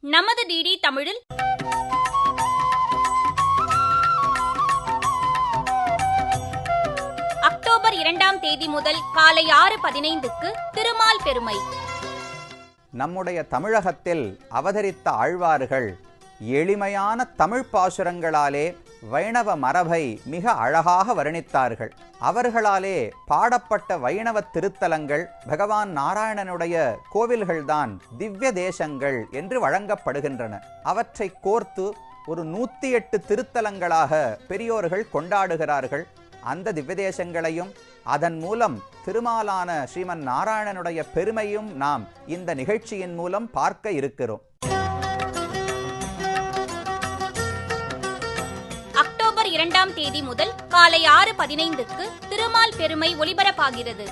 நமது டிடி தமிழில். அக்டோபர் இரண்டாம் தேதி முதல் காலை ஆறு பதினைந்துக்கு திருமால் பெருமை. நம்முடைய தமிழகத்தில் அவதரித்த ஆழ்வார்கள் எளிமையான தமிழ் பாசுரங்களாலே வைணவ மரபை மிக அழகாக வர்ணித்தார்கள். அவர்களாலே பாடப்பட்ட வைணவ திருத்தலங்கள் பகவான் நாராயணனுடைய கோவில்கள்தான் திவ்ய தேசங்கள் என்று வழங்கப்படுகின்றன. அவற்றை கோர்த்து ஒரு நூத்தி எட்டு திருத்தலங்களாக பெரியோர்கள் கொண்டாடுகிறார்கள். அந்த திவ்யதேசங்களையும் அதன் மூலம் திருமாலான ஸ்ரீமன் நாராயணனுடைய பெருமையும் நாம் இந்த நிகழ்ச்சியின் மூலம் பார்க்க இருக்கிறோம். இரண்டாம் தேதி முதல் காலை ஆறு பதினைந்துக்கு திருமால் பெருமை ஒளிபரப்பாகிறது